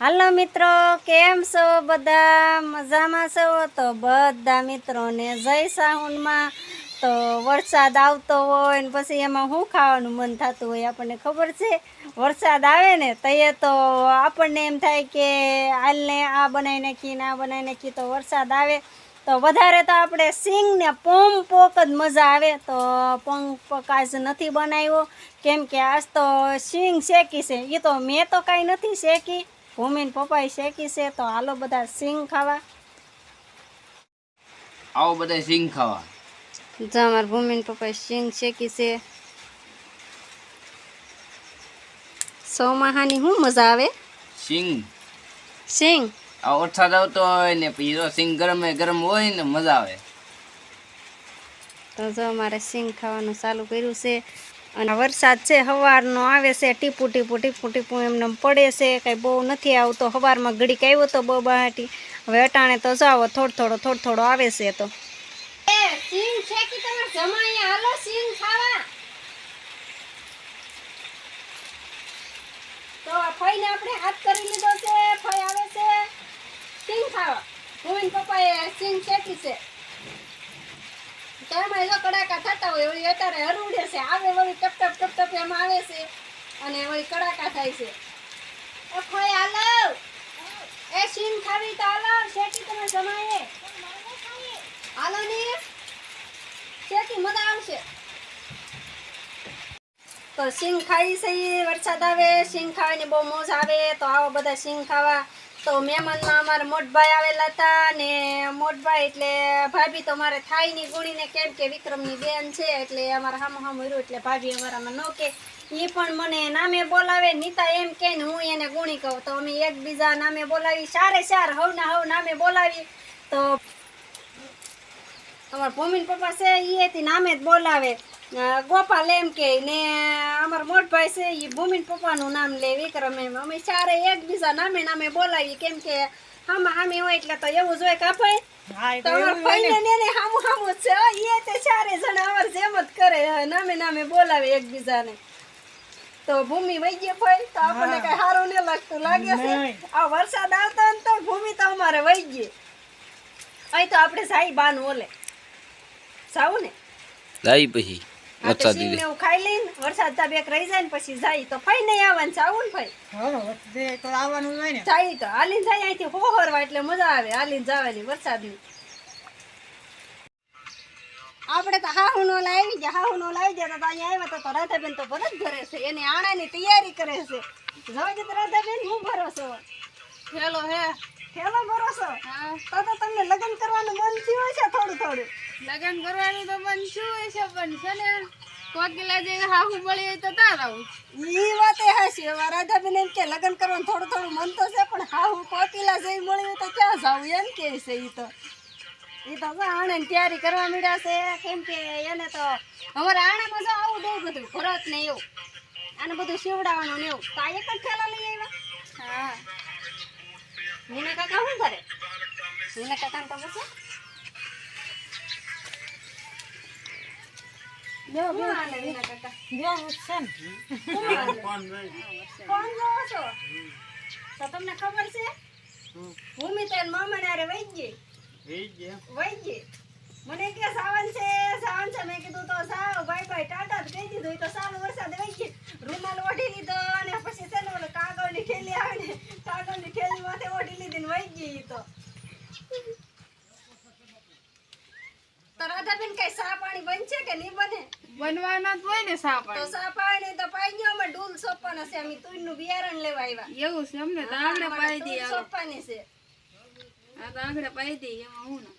હાલો મિત્રો, કેમ છો બધા? મજામાં છો? તો બધા મિત્રોને જય સાહુનમાં. તો વરસાદ આવતો હોય ને પછી એમાં શું ખાવાનું મન થતું હોય આપણને ખબર છે. વરસાદ આવે ને તઈએ તો આપણને એમ થાય કે હાલને આ બનાવી નાખી ને આ બનાવી નાખી તો વરસાદ આવે. તો વધારે તો આપણે સિંગ ને પોમ પોક જ મજા આવે. તો પોંગ પોક આજ નથી બનાવ્યો. કેમ કે આજ તો સિંગ શેકી છે. એ તો મેં તો કાંઈ નથી શેકી. ભૂમિન પપ્પાએ શેકી છે તો હાલો બધા સિંગ ખાવા. આવો બધા સિંગ ખાવા. જો અમારા ભૂમિન પપ્પાએ સિંગ શેકી છે. સોમાહાની શું મજા આવે? સિંગ. સિંગ? આ ઓછા આવતો હોય ને પછી સિંગ ગરમ ગરમ હોય ને મજા આવે. તો જો અમારે સિંગ ખાવાનું ચાલુ કર્યું છે. અને વરસાદ છે સવારનો આવે છે, ટીપું ટીપું ટીપું ટીપું એમને પડે છે, કંઈ બહુ નથી આવતો. સવારમાં ઘડીક આવ્યો તો બહુ બહાટી હવે અટાણે તો જાઓ, થોડો થોડો થોડો થોડો આવે છે તો. આપણે હાથ કરી લીધો છે, ફઈ આવે છે. સિંગ ખાવા. ભૂમિન પપ્પાએ સિંગ શેકી છે. તેમાં જો કડાકા થતા હોય વળી અત્યારે હરુડે છે. આવે વળી ટપ ટપ ટપ ટપ એમ આવે છે અને વળી કડાકા થાય છે. એ ખોય, હાલો. એ સિંગ ખાવી તો હાલો. શેકી તમે સમાયે હાલો ની શેકી, મજા આવશે. તો સિંગ ખાઈ છે વરસાદ આવે સિંગ ખાવાની બહુ મોજ આવે. તો આવો બધા સિંગ ખાવા તો મહેમાનમાં અમારા મોટભાઈ આવેલા હતા ને મોટભાઈ એટલે ભાભી તો મારે થાય ગુણીને કેમ કે વિક્રમની બેન છે એટલે અમારા હામ હામો રહ્યું એટલે ભાભી અમારામાં ન કે. એ પણ મને નામે બોલાવે, નીતા એમ કે ને હું એને ગુણી કહું. તો અમે એકબીજા નામે બોલાવી, સારે સાર હવના હવ નામે બોલાવી. તો અમારા ભૂમિન પપ્પા છે એથી નામે જ બોલાવે. ગોપાલ એમ કે ને અમારા મોટભાઈ છે એ ભૂમિન પપ્પાનું નામ લે વિક્રમ એમ. અમે ચારે એકબીજા નામે નામે બોલાવી કેમ કે હામાં હામે હોય એટલે તો એવું જોઈએ કે ભાઈ તો ભાઈને ને. એને હામું હામું છે. હો, તે ચારે જણા અમારે જેમ જ કરે. નામે નામે બોલાવે એકબીજાને. તો ભૂમિ વહી ગઈ ભાઈ તો આપણને કઈ સારું નહીં લાગતું. લાગે છે આ વરસાદ આવતો ને તો ભૂમિ તો અમારે વહી ગઈ અહીં તો આપણે સાઈ બાન ઓલે. સાવ ને? જાય પછી. વરસાદ સિંગ એવું ખાઈ લઈને વરસાદ તા બેક રહી જાય ને પછી જાય તો ફઈ નહીં આવવાનું છે આવું ને ફઈ. જાય તો હાલીને જાય અહીંથી હોહરવા એટલે મજા આવે હાલીને જવાની વરસાદની આપણે તો હાહુ નો લાવી ગયા હાહુ નો લાવી ગયા તો અહીંયા આવ્યા તો રાધાબેન તો ભરત ભરે છે એની આણાની તૈયારી કરે છે. જવા તો રાધાબેન હું ભરોસો. હેલો હે. હેલો ભરોસો. તો તો તમને લગ્ન કરવાનું મન થયું છે થોડું થોડું? લગન કરવાનું તો મન થયું હોય છે પણ છે ને કોકિલા જેવી હાહુ મળી હોય તો તાર આવું ઈ વાત એ હાચી હવે રાધાબેન એમ કે લગ્ન કરવાનું થોડું થોડું મન તો છે પણ હાહુ કોકિલા જેવી મળી હોય તો ક્યાં જાવું? એમ કે છે ઈ તો. ઈ તો આણે તૈયારી કરવા મળ્યા છે. કેમ કે એને તો અમારે આણામાં જો આવું દે બધું ખોરાક ને એવું. આને બધું સીવડાવવાનું ને એવું. તો આ એક જ થેલા લઈ આવ્યા? હા. મીના કાકા શું કરે મીના કાકા તો પૂછો બેહો બેહો હાલે મીના કાકા કોણ જોવો છો તો તમને ખબર છે ભૂમિ તો એના મામાને હારે વહી ગઈ વહી ગઈ મને કે સાવન છે સાવન છે મેં કીધું તો સાવ ભાઈ ભાઈ ટાટા જ કહી દીધું તો સારું વરસાદ વહી ગઈ રૂમાલ ઓઢી લીધો અને પછી છે ને ઓલું કાગળની થેલી આવે ને કાગળની વહી તો તો રાધાબેન કઈ સા પાણી બનશે કે નહીં બને? બનવાના જ હોય ને સા તો પાણી. સા પાણી તો ગયો અમે ડૂલ સોપવાના છે. અમે તુરનું બિયારણ લેવા આવ્યા. એવું છે અમને તો આંગળે પાઈ દઈએ સોપવાની. છે. આ તો આંગળે પાઈ દઈએ એમાં હું ને